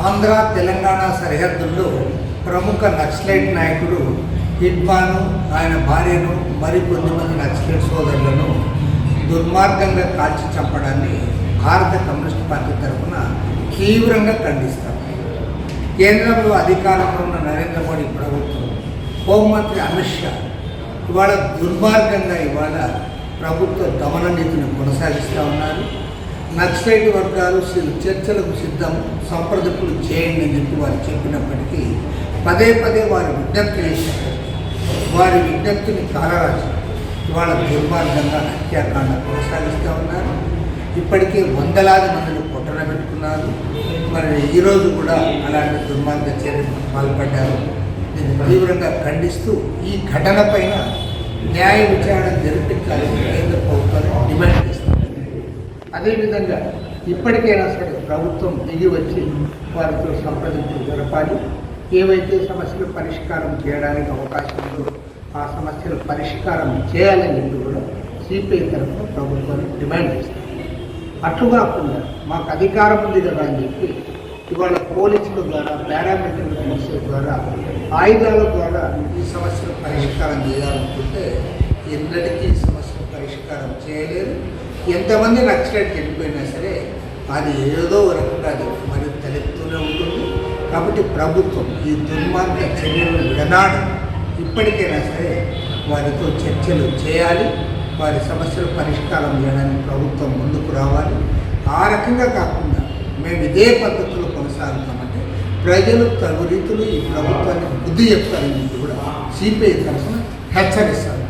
ఆంధ్ర తెలంగాణ సరిహద్దుల్లో ప్రముఖ నక్సలైట్ నాయకుడు హిడ్మాను ఆయన భార్యను మరి మంది నక్సలైట్ సోదరులను దుర్మార్గంగా కాల్చి చంపడాన్ని భారత కమ్యూనిస్ట్ పార్టీ తరఫున తీవ్రంగా ఖండిస్తాం కేంద్రంలో అధికారంలో ఉన్న నరేంద్ర మోడీ ప్రభుత్వం హోంమంత్రి అమిత్ షా ఇవాళ దుర్మార్గంగా ఇవాళ ప్రభుత్వ దమన నీతిని కొనసాగిస్తూ ఉన్నారు. నక్సలైట్ వర్గాలు చర్చలకు సిద్ధం సంప్రదింపులు చేయండి అని చెప్పి వారు చెప్పినప్పటికీ పదే పదే వారి విజ్ఞప్తి చేశారు. వారి విజ్ఞప్తిని కాలరాజు ఇవాళ దుర్మార్గంగా హత్యాకాండ కొనసాగిస్తూ ఉన్నారు. ఇప్పటికే వందలాది మందిని పొట్టన పెట్టుకున్నారు. మరి ఈరోజు కూడా అలాంటి దుర్మార్గ చర్యలకు పాల్పడ్డారు. దీన్ని తీవ్రంగా ఖండిస్తూ ఈ ఘటన పైన న్యాయ విచారణ జరిపించాలని కేంద్ర ప్రభుత్వాన్ని డిమాండ్ చేస్తారు అదేవిధంగా ఇప్పటికైనా సరే ప్రభుత్వం దిగి వచ్చి వారితో సంప్రదించి జరపాలి. ఏవైతే సమస్యలు పరిష్కారం చేయడానికి అవకాశం ఉందో ఆ సమస్యలు పరిష్కారం చేయాలని చెప్పి కూడా సిపిఐ తరఫున ప్రభుత్వాన్ని డిమాండ్ చేస్తారు అట్లు కాకుండా మాకు అధికారం ఉంది కదా అని చెప్పి ఇవాళ పోలీసుల ద్వారా పారామెడికల్ సమస్యల ద్వారా ఆయుధాల ద్వారా ఈ సమస్యలు పరిష్కారం చేయాలనుకుంటే ఎన్నటికీ ఈ సమస్యలు పరిష్కారం చేయలేరు ఎంతమంది నక్సలైట్ వెళ్ళిపోయినా సరే అది ఏదో రకంగా అది మరి తలెత్తూనే ఉంటుంది. కాబట్టి ప్రభుత్వం ఈ దుర్మార్గ చర్యలు విడనాడి ఇప్పటికైనా సరే వారితో చర్చలు చేయాలి. వారి సమస్యలు పరిష్కారం చేయడానికి ప్రభుత్వం ముందుకు రావాలి. ఆ రకంగా కాకుండా మేము ఇదే పద్ధతిలో కొనసాగుతామంటే ప్రజలు తగు రీతిలో ఈ ప్రభుత్వాన్ని బుద్ధి చెప్తారని కూడా సిపిఐ తరఫున హెచ్చరిస్తారు